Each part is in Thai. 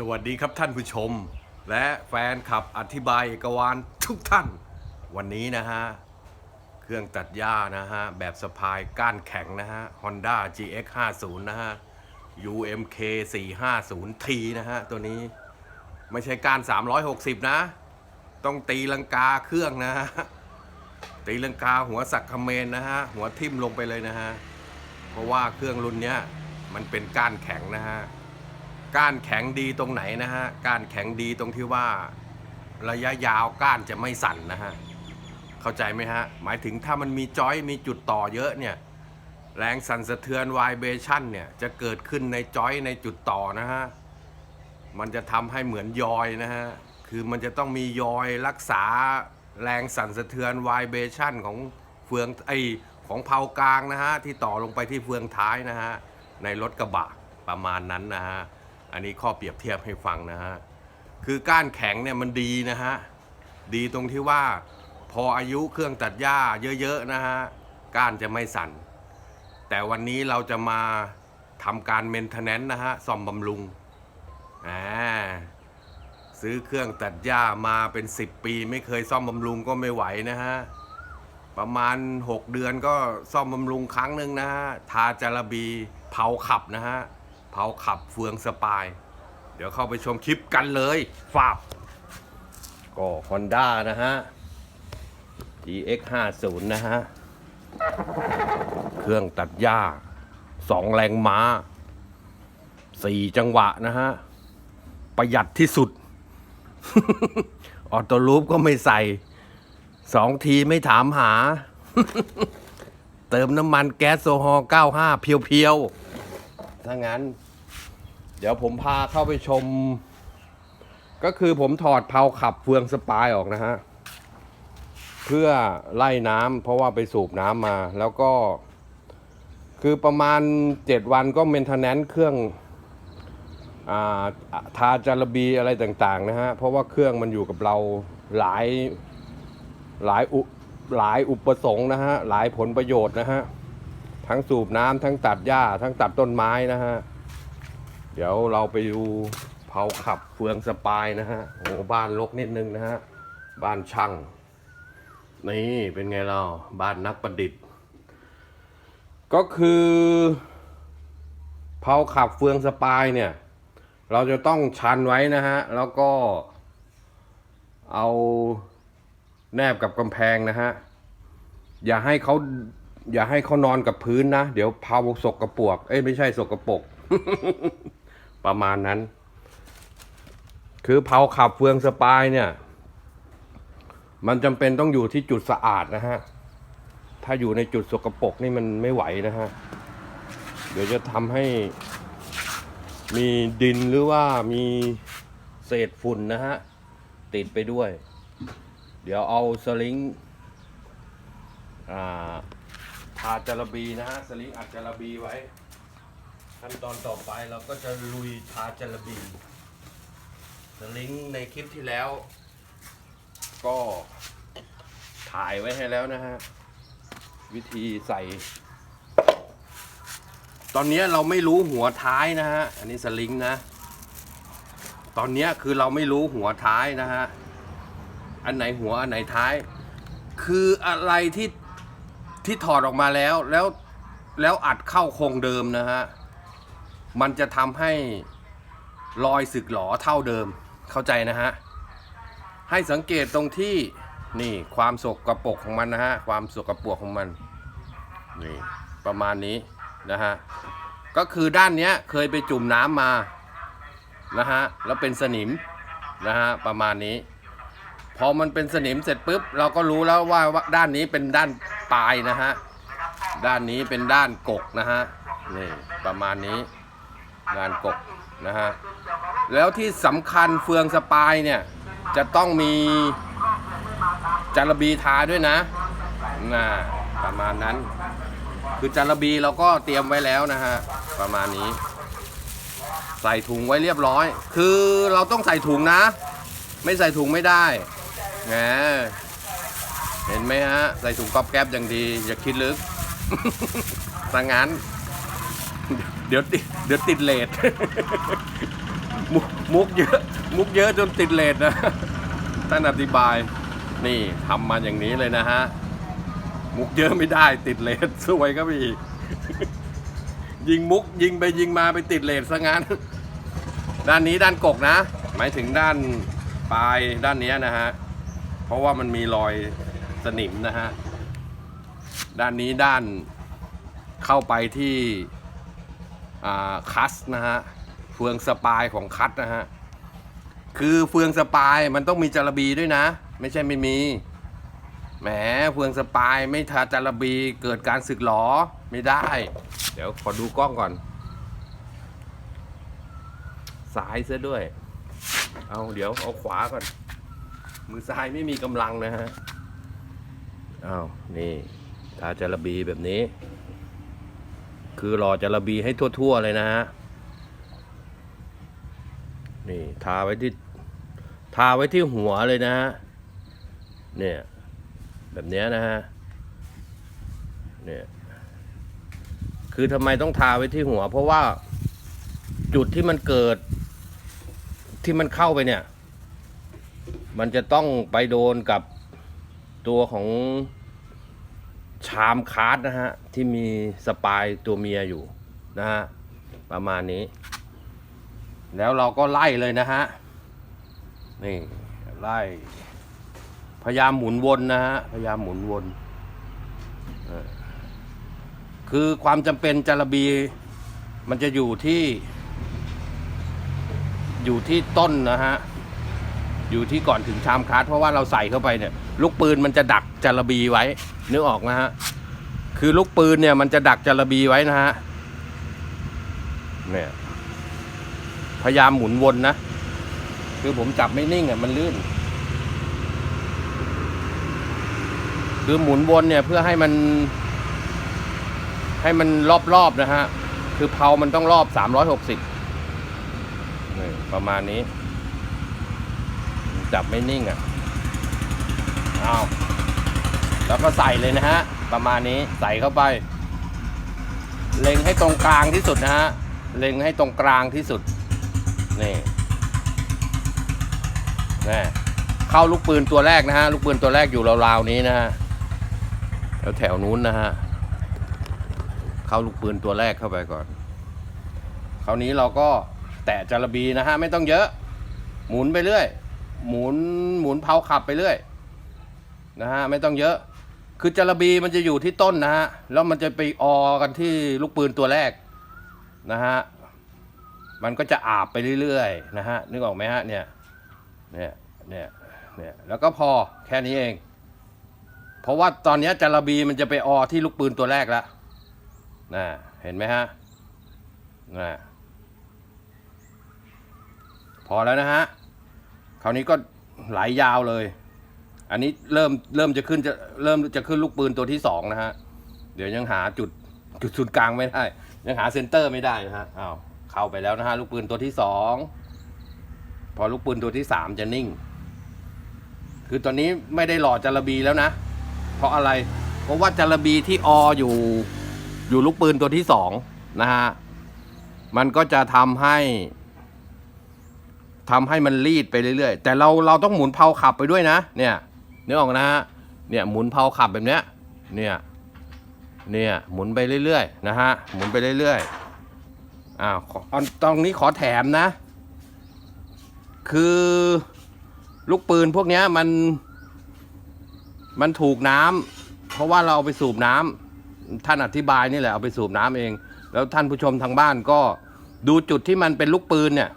สวัสดีครับท่านผู้ชม และแฟนขับอธิบายเอกวานทุกท่าน วันนี้นะฮะ เครื่องตัดหญ้านะฮะ แบบสะพายก้านแข็งนะฮะ Honda GX 50นะฮะ UMK 450T นะฮะ ตัวนี้ไม่ใช่ก้าน 360 นะ ต้องตีลังกาเครื่องนะฮะ ตีลังกาหัวสักคเขมนนะฮะ หัวทิ่มลงไปเลยนะฮะ เพราะว่าเครื่องรุ่นเนี้ยมันเป็นก้านแข็งนะฮะ ก้านแข็งดีตรงไหนนะฮะ ก้านแข็งดีตรงที่ว่า ระยะยาวก้านจะไม่สั่นนะฮะ เข้าใจไหมฮะ หมายถึงถ้ามันมีจอยมีจุดต่อเยอะเนี่ย แรงสั่นสะเทือนไวเบชั่นเนี่ยจะเกิดขึ้นในจอยในจุดต่อนะฮะ มันจะทำให้เหมือนยอยนะฮะ คือมันจะต้องมียอยรักษาแรงสั่นสะเทือนไวเบชั่นของเฟืองไอของเผากลางนะฮะที่ต่อลงไปที่เฟืองท้ายนะฮะในรถกระบะประมาณนั้นนะฮะ อันนี้ข้อเปรียบเทียบให้ฟังนะฮะ คือก้านแข็งเนี่ยมันดีนะฮะ ดีตรงที่ว่าพออายุเครื่องตัดหญ้าเยอะๆนะฮะ ก้านจะไม่สั่น แต่วันนี้เราจะมาทำการเมนเทนแนนนะฮะซ่อมบำรุงอ่าซื้อเครื่องตัดหญ้ามาเป็น 10 ปี ไม่เคยซ่อมบำรุงก็ไม่ไหวนะฮะ ประมาณ 6 เดือนก็ซ่อมบำรุงครั้งหนึ่งนะฮะ ทาจาระบีเผาขับนะฮะ ผาขับเฟืองสปาย เดี๋ยวเข้าไปชมคลิปกันเลยฝากก็ Honda นะฮะ GX 50นะฮะ เครื่องตัดหญ้าสองแรงม้าสี่จังหวะนะฮะ ประหยัดที่สุด ออโต้ลูปก็ไม่ใส่สองทีไม่ถามหา เติมน้ำมันแก๊สโซฮอล์95 เพียวๆ ถ้างั้น เดี๋ยวผมพาเข้าไปชม ก็คือผมถอดเพลาขับเฟืองสปายออกนะฮะ เพื่อไล่น้ำเพราะว่าไปสูบน้ำมา แล้วก็ คือประมาณ 7 วันก็เมนเทนแนนเครื่องอาทาจาระบีอะไรต่างๆนะฮะ เพราะว่าเครื่องมันอยู่กับเราหลายหลายอุหลายอุปสงค์นะฮะ หลายผลประโยชน์นะฮะ ทั้งสูบน้ำทั้งตัดหญ้า ทั้งตัดต้นไม้นะฮะ เดี๋ยวเราไปดูเผาขับเฟืองสปายนะฮะโอ้บ้านลกนิดนึงนะฮะ บ้านช่าง นี่เป็นไงเรา บ้านนักประดิษฐ์ ก็คือเผาขับเฟืองสปายเนี่ย เราจะต้องชันไว้นะฮะ แล้วก็เอาแนบกับกำแพงนะฮะ อย่าให้เขาอย่าให้เขานอนกับพื้นนะ เดี๋ยวเผาสกกระปวก เอ้ยไม่ใช่สกกระปก ประมาณนั้น คือเผาขับเฟืองสปายเนี่ย มันจำเป็นต้องอยู่ที่จุดสะอาดนะฮะ ถ้าอยู่ในจุดสกปรกนี่มันไม่ไหวนะฮะ เดี๋ยวจะทำให้มีดินหรือว่ามีเศษฝุ่นนะฮะ ติดไปด้วย เดี๋ยวเอาสลิงอ่าทาจาระบีนะฮะ สลิงอัดจาระบีไว้ ขั้นตอนต่อไปเราก็จะลุยทาจาระบีสลิงในคลิปที่แล้ว ก็ถ่ายไว้ให้แล้วนะฮะ วิธีใส่ ตอนนี้เราไม่รู้หัวท้ายนะฮะ อันนี้สลิงนะ ตอนนี้คือเราไม่รู้หัวท้ายนะฮะ อันไหนหัวอันไหนท้าย คืออะไรที่ที่ถอดออกมาแล้วแล้วแล้วอัดเข้าโครงเดิมนะฮะ มันจะทำให้รอยสึกหลอเท่าเดิมเข้าใจนะฮะ ให้สังเกตตรงที่นี่ความสกระปกของมันนะฮะ ความสกระปรกของมันนี่ประมาณนี้นะฮะ ก็คือด้านเนี้ยเคยไปจุ่มน้ำมานะฮะแล้วเป็นสนิมนะฮะประมาณนี้ พอมันเป็นสนิมเสร็จปุ๊บ เราก็รู้แล้วว่าด้านนี้เป็นด้านปลายนะฮะด้านนี้เป็นด้านกกนะฮะนี่ประมาณนี้ งานกกนะฮะแล้วที่สำคัญเฟืองสปายเนี่ยจะต้องมีจารบีทาด้วยนะน่าประมาณนั้น คือจารบีเราก็เตรียมไว้แล้วนะฮะประมาณนี้ ใส่ถุงไว้เรียบร้อย คือเราต้องใส่ถุงนะ ไม่ใส่ถุงไม่ได้แหมเห็นไหมฮะ ใส่ถุงกอบแก๊บอย่างดี อย่าคิดลึกสังงั้น เดี๋ยวติดเดี๋ยวติดเลทมุกมุกเยอะ มุกเยอะจนติดเลทนะท่านอธิบาย นี่ทำมาอย่างนี้เลยนะฮะ มุกเยอะไม่ได้ติดเลทสวยก็ไปอีกยิงมุกยิงไปยิงมาไปติดเลทซะงั้น ด้านนี้ด้านกกนะ หมายถึงด้านปลายด้านนี้นะฮะ เพราะว่ามันมีรอยสนิมนะฮะ ด้านนี้ด้านเข้าไปที่ คัสนะฮะเฟืองสปายของคัสนะฮะคือเฟืองสปายมันต้องมีจารบีด้วยนะ ไม่ใช่ไม่มีแหมเฟืองสปายไม่ทาจารบีเกิดการสึกหรอไม่ได้ เดี๋ยวขอดูกล้องก่อนซ้ายซะด้วย เอาเดี๋ยวเอาขวาก่อน มือซ้ายไม่มีกำลังนะฮะเอานี่ทาจารบีแบบนี้ คือรอจาระบีให้ทั่ว ๆ เลยนะฮะ นี่ทาไว้ที่ทาไว้ที่หัวเลยนะฮะ เนี่ย แบบนี้นะฮะ เนี่ย คือทำไมต้องทาไว้ที่หัว เพราะว่าจุดที่มันเกิดที่มันเข้าไปเนี่ย มันจะต้องไปโดนกับตัวของ ชามคาร์ดนะฮะ ที่มีสปายตัวเมียอยู่นะฮะ ประมาณนี้ แล้วเราก็ไล่เลยนะฮะ นี่ ไล่ พยายามหมุนวนนะฮะ พยายามหมุนวน คือความจำเป็นจารบี มันจะอยู่ที่ อยู่ที่ต้นนะฮะ อยู่ที่ก่อนถึงชามคัสเพราะว่าเราใส่เข้าไปเนี่ย ลูกปืนมันจะดักจารบีไว้นึกออกนะฮะคือลูกปืนเนี่ยมันจะดักจารบีไว้นะฮะเนี่ยพยายามหมุนวนนะ คือผมจับไม่นิ่งอะมันลื่น คือหมุนวนเนี่ยเพื่อให้มัน ให้มันรอบๆนะฮะ คือเพามันต้องรอบ 360นี่ประมาณนี้ จับไม่นิ่งอะเอาแล้วก็ใส่เลยนะฮะ ประมาณนี้ใส่เข้าไป เล็งให้ตรงกลางที่สุดนะฮะ เล็งให้ตรงกลางที่สุด นี่นี่เข้าลูกปืนตัวแรกนะฮะ ลูกปืนตัวแรกอยู่ราวๆนี้นะฮะ แถวแถวนู้นนะฮะ เข้าลูกปืนตัวแรกเข้าไปก่อน คราวนี้เราก็แตะจารบีนะฮะ ไม่ต้องเยอะ หมุนไปเรื่อย หมุนหมุนเผาขับไปเรื่อยนะฮะไม่ต้องเยอะ คือจารบีมันจะอยู่ที่ต้นนะฮะแล้วมันจะไปออกันที่ลูกปืนตัวแรกนะฮะมันก็จะอาบไปเรื่อยๆนะฮะนึกออกไหมฮะเนี่ยเนี่ยเนี่ยเนี่ยแล้วก็พอแค่นี้เอง เพราะว่าตอนนี้จารบีมันจะไปออที่ลูกปืนตัวแรกแล้วนะเห็นไหมฮะนะพอแล้วนะฮะ คราวนี้ก็ไหลยาวเลย อันนี้เริ่มเริ่มจะขึ้นจะเริ่มจะขึ้นลูกปืนตัวที่สองนะฮะ เดี๋ยวยังหาจุดจุดศูนย์กลางไม่ได้ ยังหาเซนเตอร์ไม่ได้นะฮะอ้าวเข้าไปแล้วนะฮะลูกปืนตัวที่สองพอลูกปืนตัวที่สามจะนิ่ง คือตอนนี้ไม่ได้หล่อจารบีแล้วนะ เพราะอะไร เพราะว่าจารบีที่ออยู่อยู่ลูกปืนตัวที่สองนะฮะ มันก็จะทำให้ ทำให้มันรีดไปเรื่อยๆ แต่เราเราต้องหมุนเพลาขับไปด้วยนะ เนี่ยนึกออกนะฮะเนี่ยหมุนเพลาขับแบบเนี้ยเนี่ยเนี่ยหมุนไปเรื่อยๆนะฮะหมุนไปเรื่อยๆอ้าวตรงนี้ขอแถมนะ คือลูกปืนพวกเนี้ยมัน มันถูกน้ำเพราะว่าเราเอาไปสูบน้ำท่านอธิบายนี่แหละเอาไปสูบน้ำเอง แล้วท่านผู้ชมทางบ้านก็ดูจุดที่มันเป็นลูกปืนเนี่ย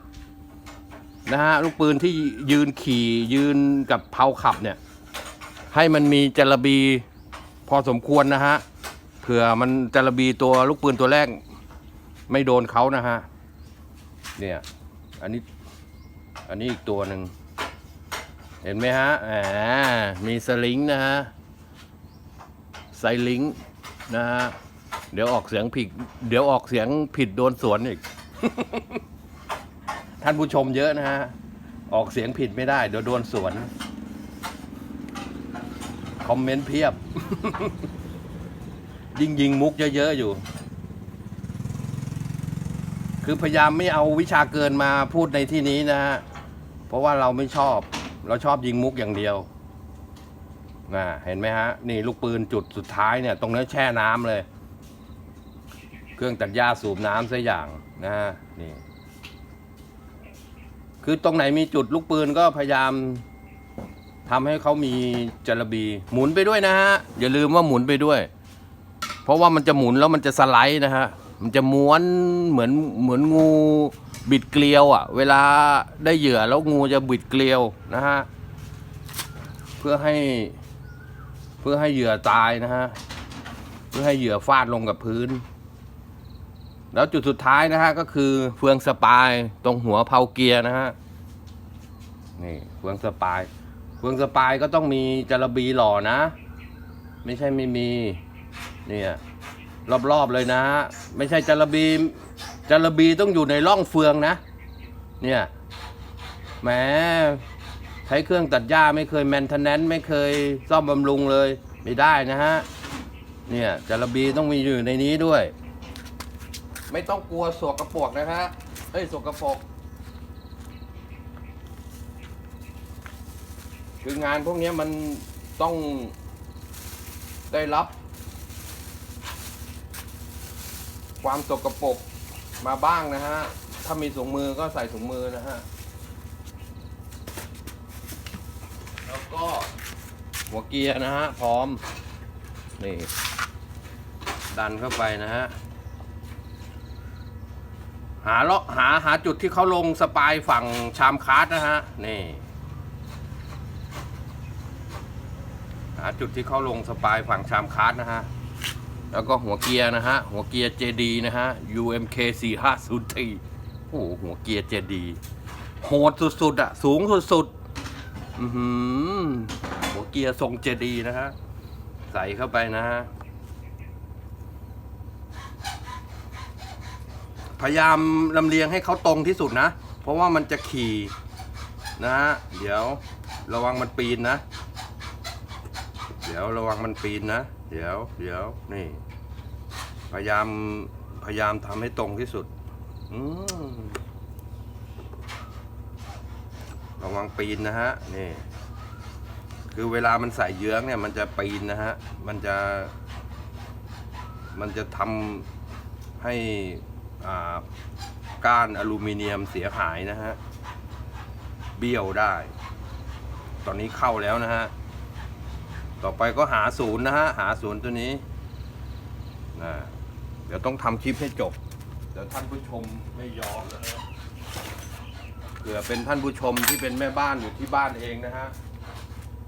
นะฮะลูกปืนที่ยืนขี่ยืนกับเพาขับเนี่ย ให้มันมีจารบีพอสมควรนะฮะเผื่อมันจารบีตัวลูกปืนตัวแรก ไม่โดนเขานะฮะเนี่ยอันนี้อันนี้อีกตัวหนึ่งเห็นไหมฮะแหมมีสลิงนะฮะไซลิงนะฮะเดี๋ยวออกเสียงผิด เดี๋ยวออกเสียงผิดโดนสวนอีก ท่านผู้ชมเยอะนะฮะ ออกเสียงผิดไม่ได้ เดี๋ยวโดนสวน คอมเมนต์เพียบ ยิงยิงมุกเยอะๆอยู่ คือพยายามไม่เอาวิชาเกินมาพูดในที่นี้นะฮะ เพราะว่าเราไม่ชอบ เราชอบยิงมุกอย่างเดียวนะเห็นไหมฮะ นี่ลูกปืนจุดสุดท้ายเนี่ย ตรงนี้แช่น้ำเลย เครื่องตัดหญ้าสูบน้ำซะอย่างนะฮะ นี่ คือตรงไหนมีจุดลูกปืนก็พยายามทำให้เขามีจระบี หมุนไปด้วยนะฮะ อย่าลืมว่าหมุนไปด้วย เพราะว่ามันจะหมุนแล้วมันจะสไลด์นะฮะ มันจะม้วนเหมือนเหมือนงูบิดเกลียวอะ่ะ เวลาได้เหยื่อแล้วงูจะบิดเกลียวนะฮะ เพื่อให้เพื่อให้เหยื่อตายนะฮะ เพื่อให้เหยื่อฟาดลงกับพื้น แล้วจุดสุดท้ายนะฮะก็คือเฟืองสปายตรงหัวเพาเกียร์นะฮะนี่เฟืองสปาย เฟืองสปายก็ต้องมีจระบีหล่อนะ ไม่ใช่ไม่มีเนี่ยรอบๆเลยนะฮะไม่ใช่จระบีจระบีต้องอยู่ในร่องเฟืองนะ เนี่ยแหมใช้เครื่องตัดหญ้าไม่เคยแมนเทนแนนไม่เคยซ่อมบำรุงเลย ไม่ได้นะฮะเนี่ยจระบีต้องมีอยู่ในนี้ด้วย ไม่ต้องกลัวสวกกระปรกนะฮะเอ้ยสวกกระปรกคืองานพวกนี้มันต้องได้รับ ความสกปรกมาบ้างนะฮะ ถ้ามีถุงมือก็ใส่ถุงมือนะฮะ แล้วก็หัวเกียร์นะฮะ พร้อม นี่ ดันเข้าไปนะฮะ หาเลาะหาหาจุดที่เขาลงสปายฝั่งชามคาร์ดนะฮะ นี่ หาจุดที่เขาลงสปายฝั่งชามคาร์ดนะฮะ แล้วก็หัวเกียร์นะฮะ หัวเกียร์ JD นะฮะ UMK 4504โอ้โหหัวเกียร์ JD โหดสุดๆอะสูงสุดๆ อือหือหัวเกียร์ทรง JD นะฮะ ใส่เข้าไปนะฮะ พยายามลำเลียงให้เขาตรงที่สุดนะ เพราะว่ามันจะขี่นะฮะเดี๋ยวระวังมันปีนนะ เดี๋ยวระวังมันปีนนะ เดี๋ยวเดี๋ยวนี่ พยายามพยายามทำให้ตรงที่สุดระวังปีนนะฮะนี่คือเวลามันใส่เยื้องเนี่ย มันจะปีนนะฮะ มันจะ มันจะทำให้ ก้านอลูมิเนียมเสียหายนะฮะ เบี้ยวได้ ตอนนี้เข้าแล้วนะฮะ ต่อไปก็หาศูนย์นะฮะ หาศูนย์ตัวนี้นะเดี๋ยวต้องทำคลิปให้จบ เดี๋ยวท่านผู้ชมไม่ยอมนะฮะเผื่อเป็นท่านผู้ชมที่เป็นแม่บ้านอยู่ที่บ้านเองนะฮะ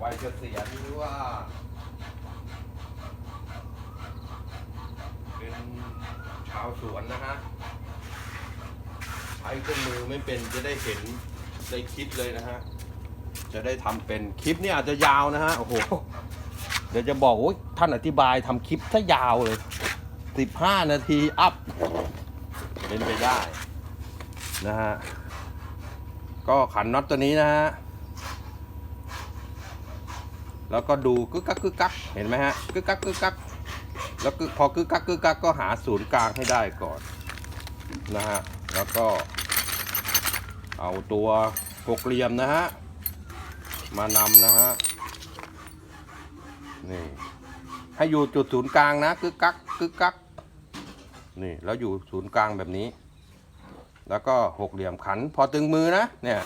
วัยเกษียณหรือว่าเป็นชาวสวนนะฮะ ช้เครื่องมือไม่เป็นจะได้เห็นในคลิปเลยนะฮะ จะได้ทำเป็นคลิปนี่อาจจะยาวนะฮะ โอ้โห เดี๋ยวจะบอกโอ้ยท่านอธิบายทำคลิปถ้ายาวเลยสิบห้านาทีอัพ เป็นไปได้นะฮะ ก็ขันน็อตตัวนี้นะฮะ แล้วก็ดูกึกกักกึกกักเห็นไหมฮะกึกกักกึกกักแล้วก็พอกึกกักกึกกักก็หาศูนย์กลางให้ได้ก่อนนะฮะ แล้วก็ เอาตัวหกเหลี่ยมนะฮะ มานำนะฮะ นี่ ให้อยู่จุดศูนย์กลางนะกึกกักกึกกักนี่แล้วอยู่ศูนย์กลางแบบนี้ แล้วก็หกเหลี่ยมขัน พอตึงมือนะเนี่ย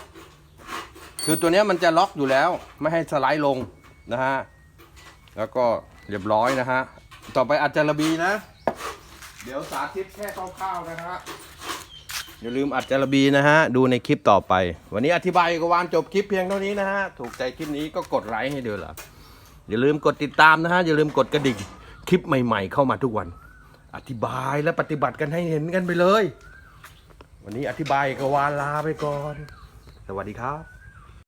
คือตัวนี้มันจะล็อกอยู่แล้ว ไม่ให้สไลด์ลงนะฮะ แล้วก็เรียบร้อยนะฮะ ต่อไปอัดจารบีนะ เดี๋ยวสาธิตแค่คร่าวๆนะฮะ อย่าลืมอัดจารบีนะฮะ ดูในคลิปต่อไป วันนี้อธิบายกวานจบคลิปเพียงเท่านี้นะฮะ ถูกใจคลิปนี้ก็กดไลค์ให้ด้วยล่ะอย่าลืมกดติดตามนะฮะ อย่าลืมกดกระดิ่งคลิปใหม่ๆ เข้ามาทุกวัน อธิบายและปฏิบัติกันให้เห็นกันไปเลย วันนี้อธิบายกวานลาไปก่อน สวัสดีครับ